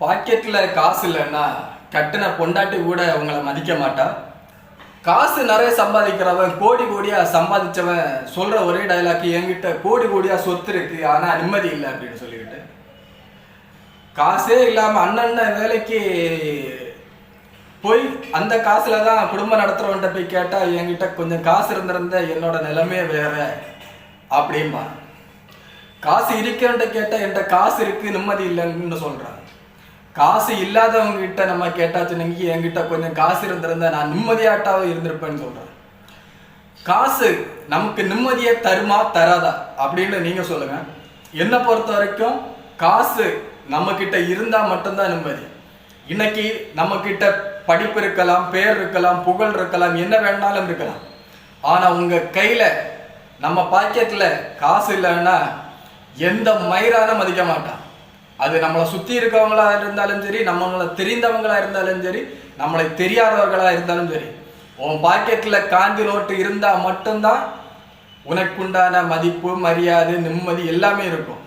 பாக்கெட்டில் காசு இல்லைன்னா கட்டின பொண்டாட்டி கூட உங்களை மதிக்க மாட்டா. காசு நிறைய சம்பாதிக்கிறவன் கோடி கோடியாக சம்பாதிச்சவன் சொல்கிற ஒரே டைலாக் என்கிட்ட கோடி கோடியாக சொத்து இருக்குது ஆனால் நிம்மதி இல்லை அப்படின்னு சொல்லிக்கிட்டு. காசே இல்லாமல் அண்ணன் வேலைக்கு போய் அந்த காசில் தான் குடும்பம் நடத்துகிறவன்ட்ட போய் கேட்டால் என்கிட்ட கொஞ்சம் காசு இருந்திருந்த என்னோட நிலைமையே வேற அப்படிம்பா காசு இருக்கவன்ட்ட கேட்டால் என்கிட்ட காசு இருக்குது நிம்மதி இல்லைன்னு சொல்கிறான் காசு இல்லாதவங்க கிட்ட நம்ம கேட்டாச்சு நீங்க என்கிட்ட கொஞ்சம் காசு இருந்திருந்தா நான் நிம்மதியாட்டாவே இருந்திருப்பேன்னு சொல்றேன். காசு நமக்கு நிம்மதியை தருமா தராதா? அப்படின்னு நீங்க சொல்லுங்க. என்னை பொறுத்த வரைக்கும் காசு நம்ம கிட்ட இருந்தா மட்டும்தான் நிம்மதி. இன்னைக்கு நம்ம கிட்ட படிப்பு இருக்கலாம் பேர் இருக்கலாம் புகழ் இருக்கலாம் என்ன வேணாலும் இருக்கலாம். ஆனா உங்க கையில நம்ம பாக்கெட்ல காசு இல்லைன்னா எந்த மயிரான மதிக்க மாட்டான். அது நம்மளை சுத்தி இருக்கவங்களா இருந்தாலும் சரி நம்மளை தெரிந்தவங்களா இருந்தாலும் சரி நம்மளை தெரியாதவர்களா இருந்தாலும் சரி உன் பாக்கெட்ல காந்தி நோட்டு இருந்தா மட்டும்தான் உனக்குண்டான மதிப்பு மரியாதை நிம்மதி எல்லாமே இருக்கும்.